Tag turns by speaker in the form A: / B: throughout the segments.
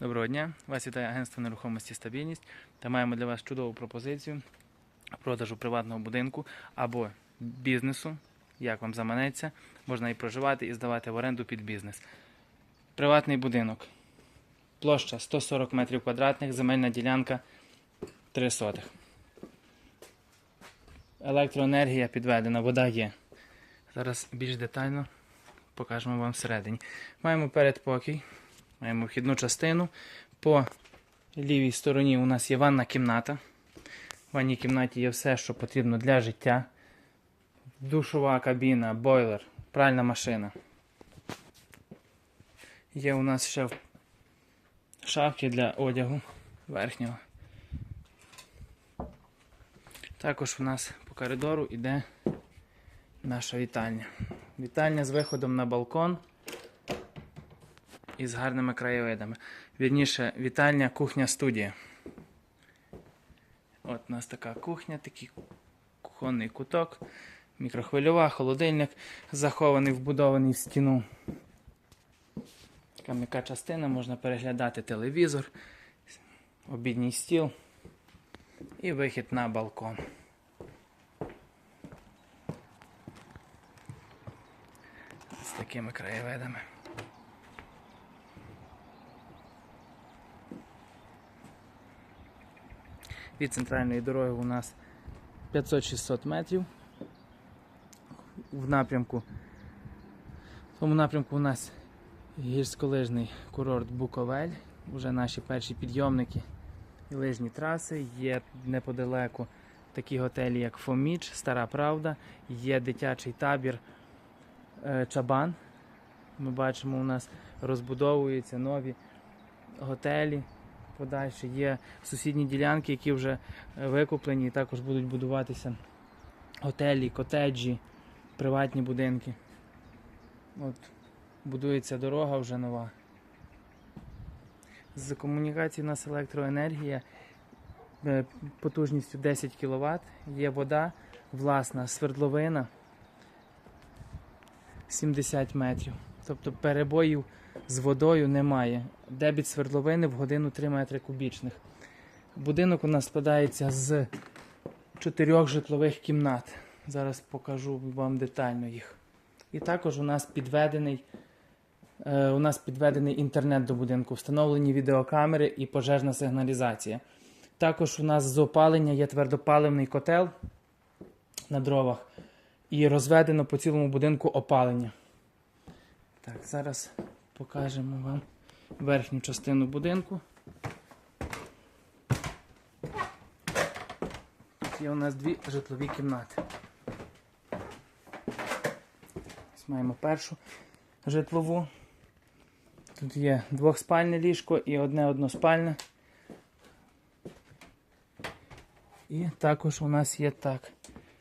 A: Доброго дня! Вас вітає агентство нерухомості стабільність та маємо для вас чудову пропозицію продажу приватного будинку або бізнесу, як вам заманеться, можна і проживати, і здавати в оренду під бізнес. Приватний будинок. Площа 140 метрів квадратних, земельна ділянка 3 сотих. Електроенергія підведена, вода є. Зараз більш детально покажемо вам всередині. Маємо передпокій. Маємо вхідну частину. По лівій стороні у нас є ванна кімната. В ванній кімнаті є все, що потрібно для життя. Душова кабіна, бойлер, пральна машина. Є у нас ще шафки для одягу верхнього. Також у нас по коридору йде наша вітальня. Вітальня з виходом на балкон і з гарними краєвидами. Вірніше, вітальня, кухня, студія. От у нас така кухня, такий кухонний куток, мікрохвильова, холодильник, захований, вбудований в стіну. Така м'яка частина, можна переглядати телевізор, обідній стіл і вихід на балкон. З такими краєвидами. Від центральної дороги у нас 500-600 метрів. В напрямку. В тому напрямку у нас гірськолижний курорт Буковель. Уже наші перші підйомники і лижні траси. Є неподалеку такі готелі, як Фоміч, Стара Правда, є дитячий табір е, Чабан. Ми бачимо, у нас розбудовуються нові готелі. Подальше є сусідні ділянки, які вже е, викуплені, і також будуть будуватися готелі, котеджі, приватні будинки. От будується дорога вже нова. З комунікації у нас електроенергія е, потужністю 10 кВт, є вода, власна свердловина 70 метрів. Тобто перебоїв з водою немає. Дебіт свердловини в годину 3 метри кубічних. Будинок у нас складається з чотирьох житлових кімнат. Зараз покажу вам детально їх. І також у нас підведений, е, у нас підведений інтернет до будинку, встановлені відеокамери і пожежна сигналізація. Також у нас з опалення є твердопаливний котел на дровах і розведено по цілому будинку опалення. Так, зараз покажемо вам верхню частину будинку. Тут є у нас дві житлові кімнати. Ось маємо першу житлову. Тут є двохспальне ліжко і одне односпальне. І також у нас є так.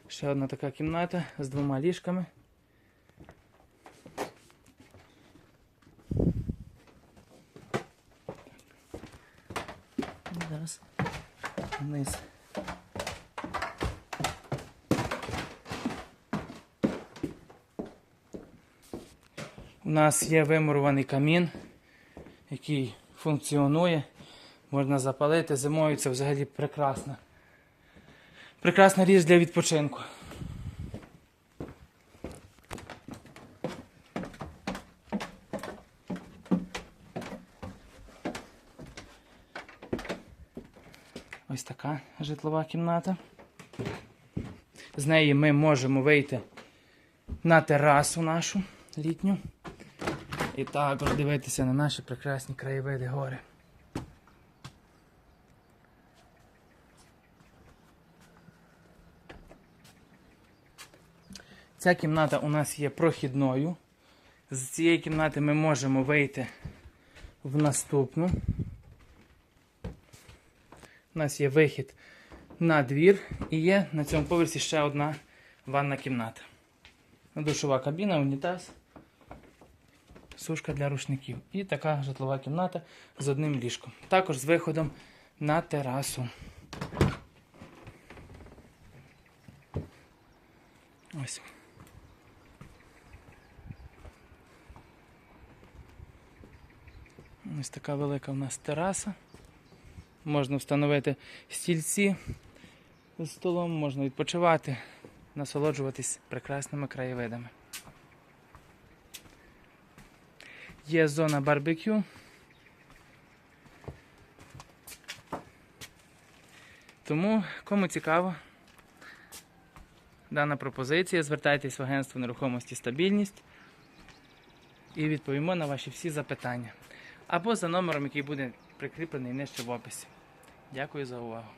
A: Ще одна така кімната з двома ліжками. Зараз вниз. У нас є вимурований камін, який функціонує. Можна запалити. Зимою це взагалі прекрасна. Прекрасна річ для відпочинку. Ось така житлова кімната. З неї ми можемо вийти на терасу нашу літню. І також дивитися на наші прекрасні краєвиди гори. Ця кімната у нас є прохідною. З цієї кімнати ми можемо вийти в наступну. У нас є вихід на двір і є на цьому поверсі ще одна ванна кімната. Душова кабіна, унітаз, сушка для рушників. І така житлова кімната з одним ліжком. Також з виходом на терасу. Ось. Ось така велика у нас тераса. Можна встановити стільці з столом, можна відпочивати, насолоджуватись прекрасними краєвидами. Є зона барбекю. Тому, кому цікаво, дана пропозиція, звертайтесь в агентство нерухомості стабільність і відповімо на ваші всі запитання. Або за номером, який буде прикріплений нижче в описі. Дякую за увагу.